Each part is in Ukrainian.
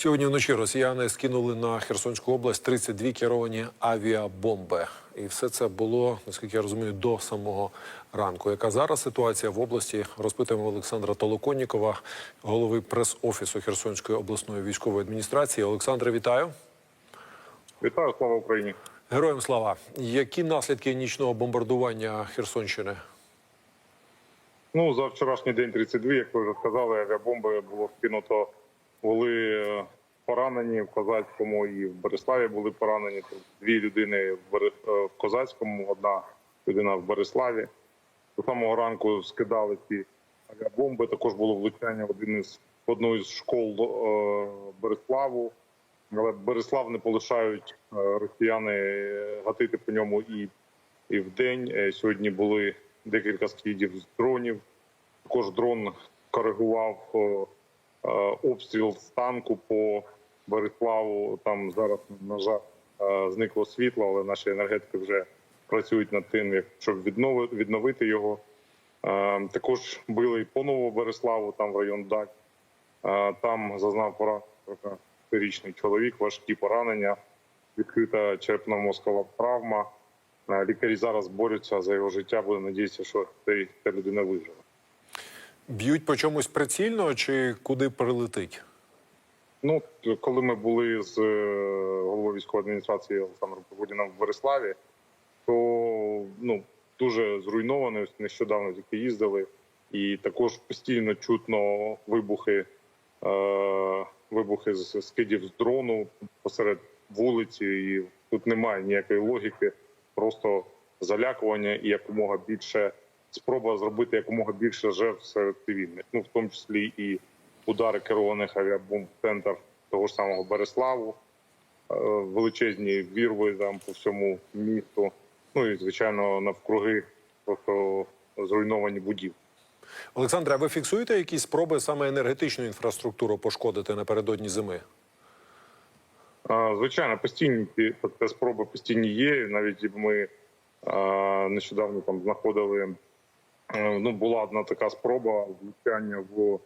Сьогодні вночі росіяни скинули на Херсонську область 32 керовані авіабомби. І все це було, наскільки я розумію, до самого ранку. Яка зараз ситуація в області? Розпитуємо Олександра Толоконнікова, голови прес-офісу Херсонської обласної військової адміністрації. Олександре, вітаю. Вітаю, слава Україні. Героям слава. Які наслідки нічного бомбардування Херсонщини? Ну за вчорашній день 32, як ви вже сказали, авіабомби було скинуто. Були е, поранені в Козацькому і в Бориславі були поранені. Дві людини в е, Козацькому, одна людина в Бориславі. До самого ранку скидали ці авіабомби. Також було влучання в один із в одну із школ е, Бориславу. Але Борислав не полишають росіяни гатити по ньому і, і в день. Сьогодні були декілька скидів з дронів. Також дрон коригував обстріл з танку по Бориславу. Там зараз, на жаль, е, зникло світло, але наші енергетики вже працюють над тим, щоб віднови- відновити його. Е, Також били по Новобориславу, там в район Дач. Е, Там зазнав поранення річний чоловік, важкі поранення, відкрита черепно-мозкова травма. Е, Лікарі зараз борються за його життя. Будемо надіятися, що ця людина виживе. Б'ють по чомусь прицільно чи куди прилетить? Ну, коли ми були з е, головою військової адміністрації Олександром Погодіном в Бориславі, то ну дуже зруйновано. Нещодавно тільки їздили, і також постійно чутно вибухи, е, вибухи з скидів з дрону посеред вулиці. І тут немає ніякої логіки, просто залякування і якомога більше спроба зробити якомога більше жертв серед цивільних, ну в тому числі і удари керованих авіабомб в центр того ж самого Береславу, е, величезні вірви там по всьому місту. Ну і звичайно навкруги просто зруйновані будівлі. Олександре, а ви фіксуєте якісь спроби саме енергетичну інфраструктуру пошкодити напередодні зими? Звичайно, постійні ті- та спроби постійні є. Навіть ми а, нещодавно там знаходили. Е, Ну, була одна така спроба влучання в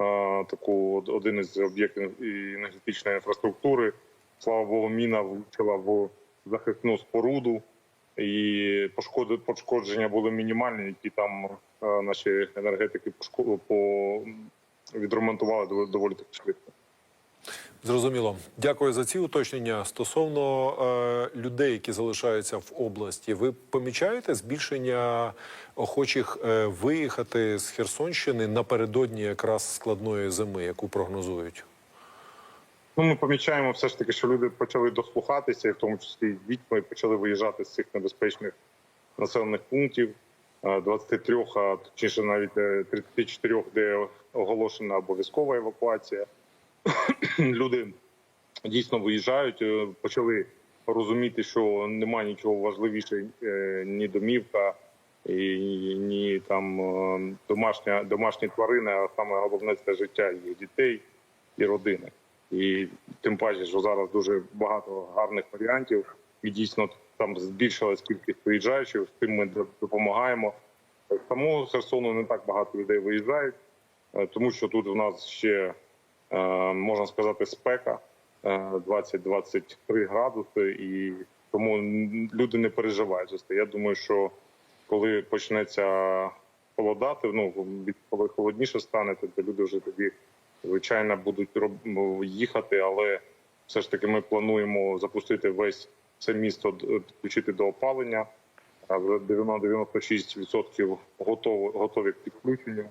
а, таку один із об'єктів енергетичної інфраструктури. Слава Богу, міна влучила в захисну споруду, і пошкоди пошкодження були мінімальні, які там е, наші енергетики по відремонтували дов- доволі таки швидко. Зрозуміло. Дякую за ці уточнення. Стосовно е, людей, які залишаються в області, ви помічаєте збільшення охочих е, виїхати з Херсонщини напередодні якраз складної зими, яку прогнозують? Ну, ми помічаємо все ж таки, що люди почали дослухатися, і в тому числі дітьми почали виїжджати з цих небезпечних населених пунктів. Е, 23, а точніше навіть е, 34, де оголошена обов'язкова евакуація. Люди дійсно виїжджають, е, почали розуміти, що немає нічого важливіше е, ні домівка, ні там е, домашня домашні тварини, а саме головне це життя їх дітей і родини. І тим паче, що зараз дуже багато гарних варіантів, і дійсно там збільшилась кількість виїжджаючих. З тим ми допомагаємо. Самого Херсону не так багато людей виїжджають, тому що тут у нас ще можна сказати спека е, 20-23 градуси, і тому люди не переживають за це. Я думаю, що коли почнеться холодати, ну коли холодніше стане, то люди вже тоді звичайно будуть ну, їхати, але все ж таки ми плануємо запустити весь це місто підключити до опалення. А Вже 90-96% готові, готові к підключенню.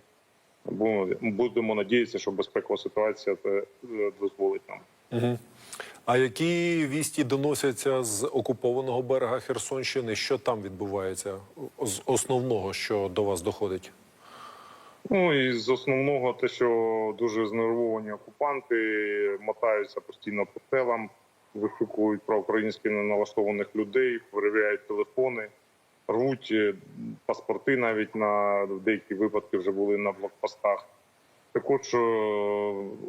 Будемо, надіятися, що безпекова ситуація е, дозволить нам. Угу. А які вісті доносяться з окупованого берега Херсонщини? Що там відбувається з основного, що до вас доходить? Ну і з основного, те, що дуже знервовані окупанти мотаються постійно по селам, вишукують проукраїнськи налаштованих людей, перевіряють телефони, рвуть е, паспорти навіть на деякі випадки вже були на блокпостах. Також е,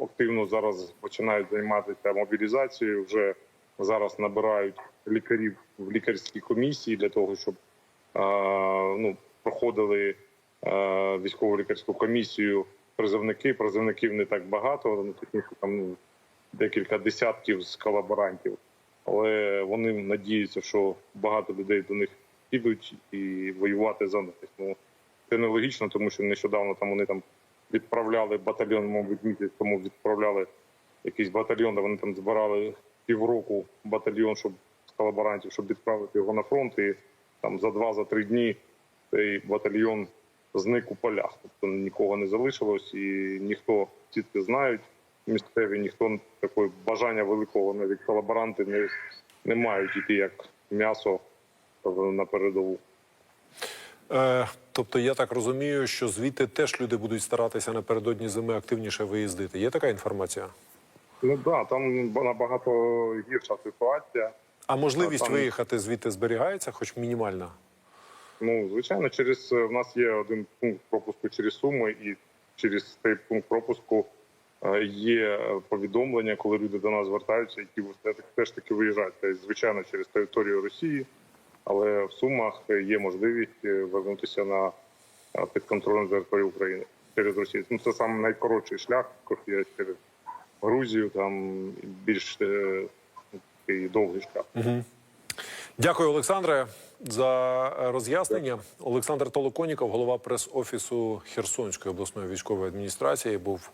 активно зараз починають займатися мобілізацією. Вже зараз набирають лікарів в лікарські комісії для того, щоб е, ну, проходили е, військово-лікарську комісію призовники. Призовників не так багато, ну, там ну, декілька десятків з колаборантів. Але вони надіються, що багато людей до них підуть і воювати за них. Ну це нелогічно, тому що нещодавно там вони там відправляли батальйон, мабуть, місяць тому відправляли якийсь батальйон, де вони там збирали півроку батальйон, щоб з колаборантів, щоб відправити його на фронт. І там за два за три дні цей батальйон зник у полях. Тобто нікого не залишилось, і ніхто це знають місцеві, ніхто такої бажання великого навіть колаборанти не, не мають іти як м'ясо на передову. Е, тобто, я так розумію, що звідти теж люди будуть старатися напередодні зими активніше виїздити. Є така інформація? Ну да, там набагато гірша ситуація. А можливість там- виїхати звідти зберігається, хоч мінімальна? Ну, звичайно, через в нас є один пункт пропуску через Суми, і через цей пункт пропуску е, є повідомлення, коли люди до нас звертаються, які теж таки виїжджають. Тобто, звичайно, через територію Росії, але в Сумах є можливість е, вернутися на е, підконтрольну територію України через Росію. Ну, це саме найкоротший шлях, є через Грузію, там більш е, такий довгий шлях. Дякую, Олександре, за роз'яснення. Олександр Толоконіков, голова прес-офісу Херсонської обласної військової адміністрації, був